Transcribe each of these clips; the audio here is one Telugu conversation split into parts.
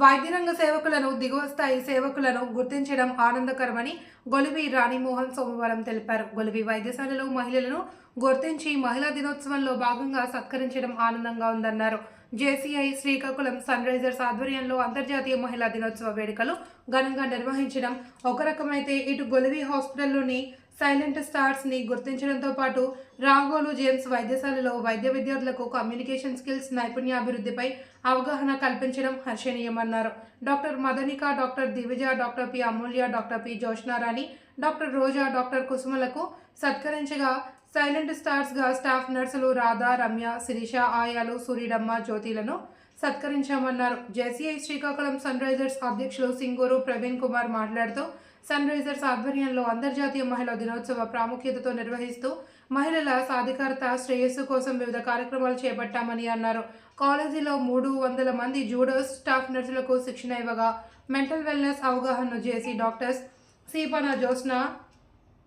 వైద్యరంగ సేవకులను దిగువ స్థాయి సేవకులను గుర్తించడం ఆనందకరమని గొలివి రాణిమోహన్ సోమవారం తెలిపారు. గొలివి వైద్యశాలలో మహిళలను గుర్తించి మహిళా దినోత్సవంలో భాగంగా సత్కరించడం ఆనందంగా ఉందన్నారు. జేసీఐ శ్రీకాకుళం సన్ రైజర్స్ ఆధ్వర్యంలో అంతర్జాతీయ మహిళా దినోత్సవ వేడుకలు ఘనంగా నిర్వహించడం ఒక రకమైతే ఇటు గొలివి హాస్పిటల్లోని సైలెంట్ స్టార్స్ని గుర్తించడంతో పాటు రాగోలు జేమ్స్ వైద్యశాలలో వైద్య విద్యార్థులకు కమ్యూనికేషన్ స్కిల్స్ నైపుణ్యాభివృద్ధిపై అవగాహన కల్పించడం హర్షణీయమన్నారు. Doctor Madanika doctor Divija doctor P Amulya doctor P Joshnarani doctor Roja doctor కుసుమలకు సత్కరించగా సైలెంట్ స్టార్స్గా స్టాఫ్ నర్సులు రాధా రమ్య శిరీష ఆయాలు సూర్యుడమ్మ జ్యోతిలను సత్కరించామన్నారు. జేసీఐ శ్రీకాకుళం సన్ రైజర్స్ అధ్యక్షులు సింగూరు ప్రవీణ్ కుమార్ మాట్లాడుతూ సన్ రైజర్స్ ఆధ్వర్యంలో అంతర్జాతీయ మహిళా దినోత్సవ ప్రాముఖ్యతతో నిర్వహిస్తూ మహిళల సాధికారత శ్రేయస్సు కోసం వివిధ కార్యక్రమాలు చేపట్టామని అన్నారు. కాలేజీలో మూడు వందల మంది జూడోస్ స్టాఫ్ నర్సులకు శిక్షణ ఇవ్వగా మెంటల్ వెల్నెస్ అవగాహన చేసి డాక్టర్స్ సీపన జోస్న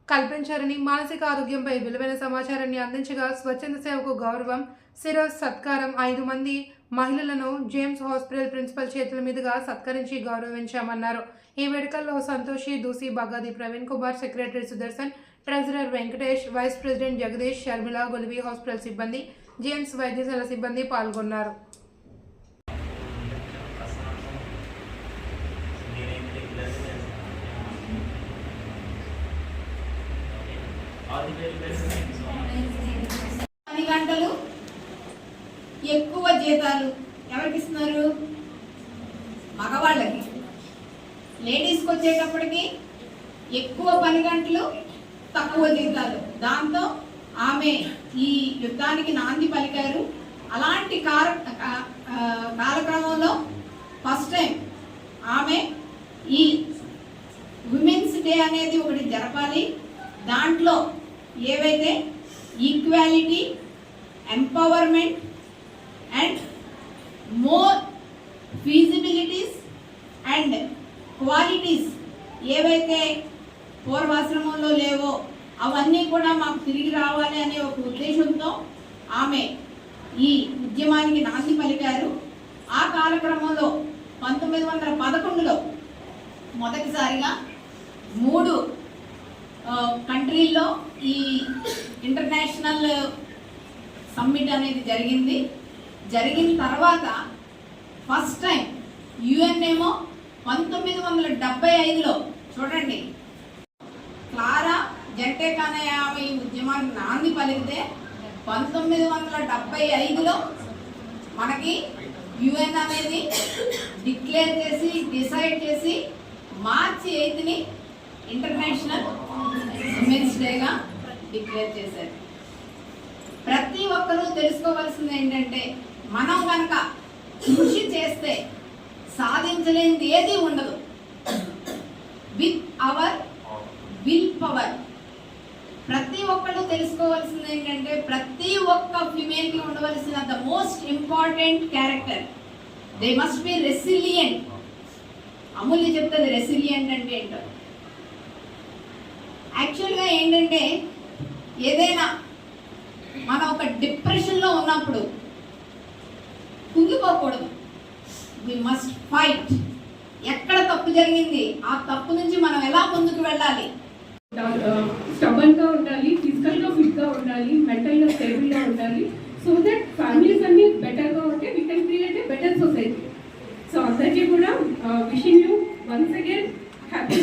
కల్పించారని మానసిక ఆరోగ్యంపై విలువైన సమాచారాన్ని అందించగా స్వచ్ఛంద సేవకు గౌరవం సిరోజ్ సత్కారం ఐదు మంది మహిళలను జేమ్స్ హాస్పిటల్ ప్రిన్సిపల్ చేతుల మీదుగా సత్కరించి గౌరవించామన్నారు. ఈ వేడుకల్లో Santoshi Doosi Bagadi Praveen Kumar secretary Sudarshan treasurer Venkatesh vice president Jagadish Sharmila Golivi hospital సిబ్బంది జేమ్స్ వైద్యశాల సిబ్బంది పాల్గొన్నారు. గంటలు ఎక్కువ జీతాలు ఎవరికి ఇస్తున్నారు మగవాళ్ళకి లేడీస్కి వచ్చేటప్పటికి ఎక్కువ పని గంటలు తక్కువ జీతాలు. దాంతో ఆమె ఈ యుద్ధానికి నాంది పలికారు. అలాంటి కార కాలక్రమంలో ఫస్ట్ టైం ఆమె ఈ ఉమెన్స్ డే అనేది ఒకటి జరపాలి. దాంట్లో ఏవైతే equality empowerment and more feasibilities and qualities ఏవైతే పూర్వాశ్రమంలో లేవో అవన్నీ కూడా మాకు తిరిగి రావాలి అనే ఒక ఉద్దేశంతో ఆమె ఈ ఉద్యమానికి నాంది పలికారు. ఆ కాలక్రమంలో పంతొమ్మిది వందల పదకొండులో మొదటిసారిగా మూడు కంట్రీల్లో ఈ ఇంటర్నేషనల్ సమ్మిట్ అనేది జరిగింది. జరిగిన తర్వాత ఫస్ట్ టైం యుఎన్ ఏమో పంతొమ్మిది వందల డెబ్బై ఐదులో చూడండి. క్లారా జంటేక్ అనే ఆమె ఈ ఉద్యమానికి నాంది పలికితే పంతొమ్మిది వందల డెబ్బై ఐదులో మనకి యుఎన్ అనేది డిక్లేర్ చేసి డిసైడ్ చేసి మార్చి ఎయిత్ని ఇంటర్నేషనల్ ఉమెన్స్ డేగా డిక్లేర్ చేశారు. ప్రతి ఒక్కరూ తెలుసుకోవాల్సింది ఏంటంటే మనం కనుక కృషి చేస్తే సాధించలేనిది ఏది ఉండదు. విత్ అవర్ విల్ పవర్ ప్రతి ఒక్కళ్ళు తెలుసుకోవాల్సింది ఏంటంటే ప్రతి ఒక్క ఫిమేల్కి ఉండవలసిన the most important character they must be resilient Amulya చెప్తుంది రెసిలియంట్ అంటే ఏంటో. యాక్చువల్గా ఏంటంటే ఏదైనా మనం ఒక డిప్రెషన్లో ఉన్నప్పుడు కుంగిపోకూడదు. వి మస్ట్ ఫైట్ ఎక్కడ తప్పు జరిగింది ఆ తప్పు నుంచి మనం ఎలా ముందుకు వెళ్ళాలి? స్టబన్గా ఉండాలి ఫిజికల్గా ఫిట్గా ఉండాలి మెంటల్గా స్టేబుల్గా ఉండాలి సో దట్ ఫ్యామిలీస్ అన్ని బెటర్గా ఉంటే we can create a better society so అందరికీ కూడా wishing you once again happy